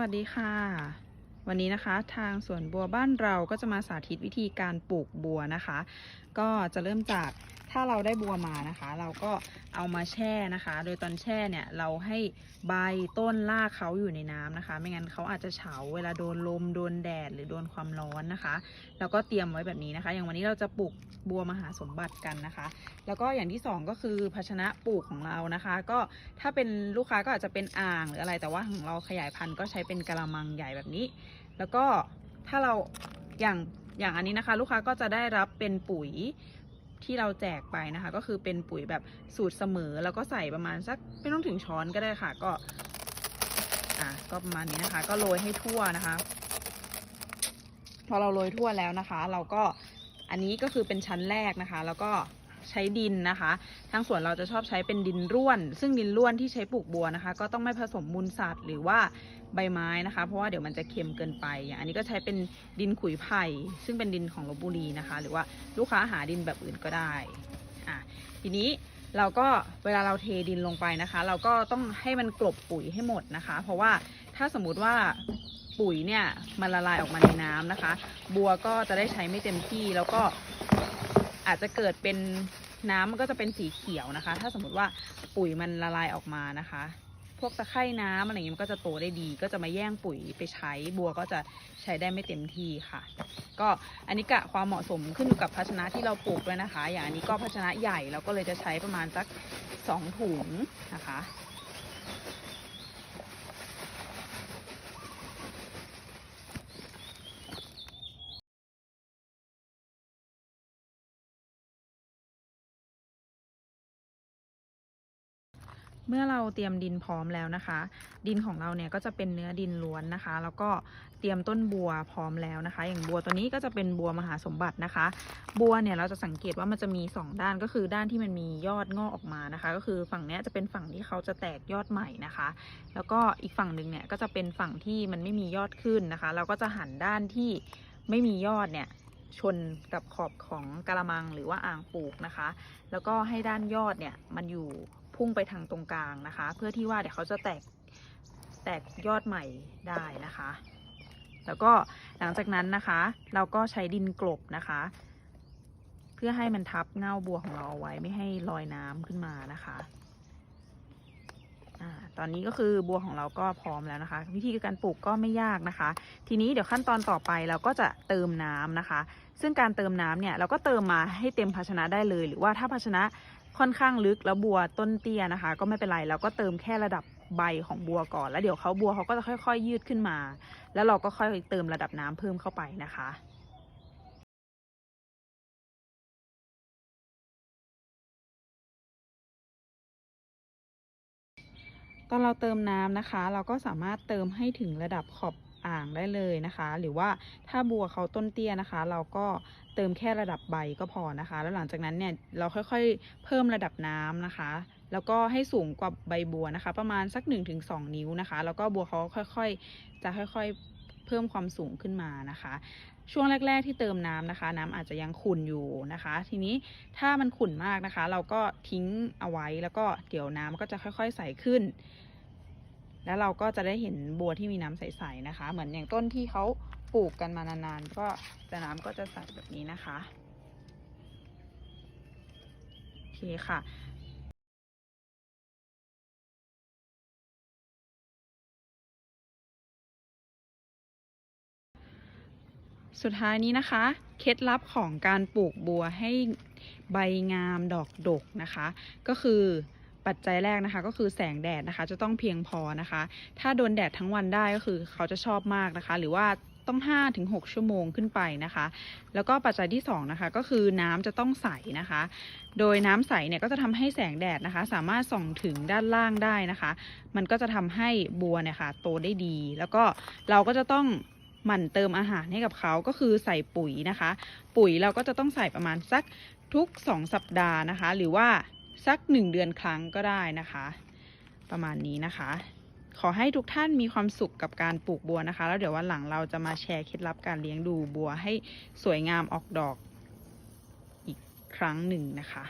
วัสดีค่ะ วันนี้นะคะทางสวนบัวบ้านเราก็จะมาสาธิตวิธีการปลูกบัวนะคะ ก็จะเริ่มจากถ้าเราได้บัวมานะคะ เราก็เอามาแช่นะคะ โดยตอนแช่เนี่ยเราให้ใบต้นรากเขาอยู่ในน้ำนะคะ ไม่งั้นเขาอาจจะเฉาเวลาโดนลมโดนแดดหรือโดนความร้อนนะคะ แล้วก็เตรียมไว้แบบนี้นะคะ อย่างวันนี้เราจะปลูกบัวมหาสมบัติกันนะคะ แล้วก็อย่างที่สองก็คือภาชนะปลูกของเรานะคะ ก็ถ้าเป็นลูกค้าก็อาจจะเป็นอ่างหรืออะไร แต่ว่าของเราขยายพันธุ์ก็ใช้เป็นกระมังใหญ่แบบนี้ แล้วก็ถ้าเราอย่างอย่างอันนี้นะคะ ลูกค้าก็จะได้รับเป็นปุ๋ย ที่เราแจกไปนะคะ ก็คือเป็นปุ๋ยแบบสูตรเสมอ แล้วก็ใส่ประมาณสักไม่ต้องถึงช้อนก็ได้ค่ะ ก็อะก็ประมาณนี้นะคะ ก็โรยให้ทั่วนะคะ พอเราโรยทั่วแล้วนะคะ เราก็อันนี้ก็คือเป็นชั้นแรกนะคะ แล้วก็ ใช้ดินนะคะ ทางสวนเราจะชอบใช้เป็นดินร่วน ซึ่งดินร่วนที่ใช้ปลูกบัวนะคะ ก็ต้องไม่ผสมมูลสัตว์หรือว่าใบไม้นะคะ เพราะว่าเดี๋ยวมันจะเค็มเกินไปอย่างอันนี้ก็ใช้เป็นดินขุยไผ่ซึ่งเป็นดินของลบบุรีนะคะ หรือว่าลูกค้าหาดินแบบอื่นก็ได้อะทีนี้เราก็เวลาเราเทดินลงไปนะคะ เราก็ต้องให้มันกลบปุ๋ยให้หมดนะคะ เพราะว่าถ้าสมมุติว่าปุ๋ยเนี่ยมันละลายออกมาในน้ำนะคะ บัวก็จะได้ใช้ไม่เต็มที่แล้วก็ อาจจะเกิดเป็นน้ำมันก็จะเป็นสีเขียวนะคะ ถ้าสมมติว่าปุ๋ยมันละลายออกมานะคะ พวกตะไคร่น้ำอะไรอย่างนี้มันก็จะโตได้ดี ก็จะมาแย่งปุ๋ยไปใช้บัวก็จะใช้ได้ไม่เต็มที่ค่ะ ก็อันนี้กะความเหมาะสมขึ้นอยู่กับภาชนะที่เราปลูกด้วยนะคะ อย่างอันนี้ก็ภาชนะใหญ่เราก็เลยจะใช้ประมาณสักสองถุงนะคะ เมื่อเราเตรียมดินพร้อมแล้วนะคะ ดินของเราเนี่ยก็จะเป็นเนื้อดินล้วนนะคะ แล้วก็เตรียมต้นบัวพร้อมแล้วนะคะ อย่างบัวตัวนี้ก็จะเป็นบัวมหาสมบัตินะคะ บัวเนี่ยเราจะสังเกตว่ามันจะมี 2 ด้านก็คือด้านที่มันมียอดงอกออกมานะคะ ก็คือฝั่งนี้จะเป็นฝั่งที่เขาจะแตกยอดใหม่นะคะ แล้วก็อีกฝั่งหนึ่งเนี่ยก็จะเป็นฝั่งที่มันไม่มียอดขึ้นนะคะ เราก็จะหันด้านที่ไม่มียอดเนี่ยชนกับขอบของกระมังหรือว่าอ่างปลูกนะคะ แล้วก็ให้ด้านยอดเนี่ยมันอยู่ พุ่งไปทางตรงกลางนะคะ เพื่อที่ว่าเดี๋ยวเขาจะแตกแตกยอดใหม่ได้นะคะ แล้วก็หลังจากนั้นนะคะ เราก็ใช้ดินกลบนะคะ เพื่อให้มันทับเง่าบัวของเราเอาไว้ไม่ให้ลอยน้ำขึ้นมานะคะอตอนนี้ก็คือบัวของเราก็พร้อมแล้วนะคะ วิธีการปลูกก็ไม่ยากนะคะ ทีนี้เดี๋ยวขั้นตอนต่อไปเราก็จะเติมน้ำนะคะ ซึ่งการเติมน้ำเนี่ยเราก็เติมมาให้เต็มภาชนะได้เลย หรือว่าถ้าภาชนะ ค่อนข้างลึกแล้วบัวต้นเตี้ยนะคะ ก็ไม่เป็นไรเราก็เติมแค่ระดับใบของบัวก่อนแล้วเดี๋ยวเขาบัวเขาก็จะค่อยๆยืดขึ้นมา แล้วเราก็ค่อยเติมระดับน้ำเพิ่มเข้าไปนะคะตอนเราเติมน้ำนะคะ เราก็สามารถเติมให้ถึงระดับขอบอ่างได้เลยนะคะ หรือว่าถ้าบัวเขาต้นเตี้ยนะคะ เราก็ เติมแค่ระดับใบก็พอนะคะ แล้วหลังจากนั้นเนี่ยเราค่อยๆ เพิ่มระดับน้ำนะคะ แล้วก็ให้สูงกว่าใบบัวนะคะ ประมาณสัก 1-2 นิ้วนะคะ แล้วก็บัวเขาค่อยๆ จะค่อยๆ เพิ่มความสูงขึ้นมานะคะ ช่วงแรก ๆ ที่เติมน้ำนะคะ น้ำอาจจะยังขุ่นอยู่นะคะ ทีนี้ถ้ามันขุ่นมากนะคะ เราก็ทิ้งเอาไว้แล้วก็เดี๋ยวน้ำก็จะค่อยๆ ใสขึ้น แล้วเราก็จะได้เห็นบัวที่มีน้ำใสๆนะคะ เหมือนอย่างต้นที่เขา ปลูกกันมานานๆ ก็จะน้ำก็จะใสแบบนี้นะคะโอเคค่ะสุดท้ายนี้นะคะ เคล็ดลับของการปลูกบัวให้ใบงามดอกดกนะคะ ก็คือปัจจัยแรกนะคะก็คือแสงแดดนะคะ จะต้องเพียงพอนะคะ ถ้าโดนแดดทั้งวันได้ก็คือเขาจะชอบมากนะคะ หรือว่า ต้อง5-6ชั่วโมงขึ้นไปนะคะ แล้วก็ปัจจัยที่2นะคะก็คือน้ำจะต้องใสนะคะ โดยน้ำใสเนี่ยก็จะทำให้แสงแดดนะคะ สามารถส่องถึงด้านล่างได้นะคะ มันก็จะทำให้บัวเนี่ยค่ะโตได้ดี แล้วก็เราก็จะต้องหมั่นเติมอาหารให้กับเขาก็คือใส่ปุ๋ยนะคะ ปุ๋ยเราก็จะต้องใส่ประมาณสักทุก 2 สัปดาห์นะคะ หรือว่าสัก 1 เดือนครั้งก็ได้นะคะ ประมาณนี้นะคะ ขอให้ทุกท่านมีความสุขกับการปลูกบัวนะคะ แล้วเดี๋ยววันหลังเราจะมาแชร์เคล็ดลับการเลี้ยงดูบัวให้สวยงามออกดอกอีกครั้งหนึ่งนะคะ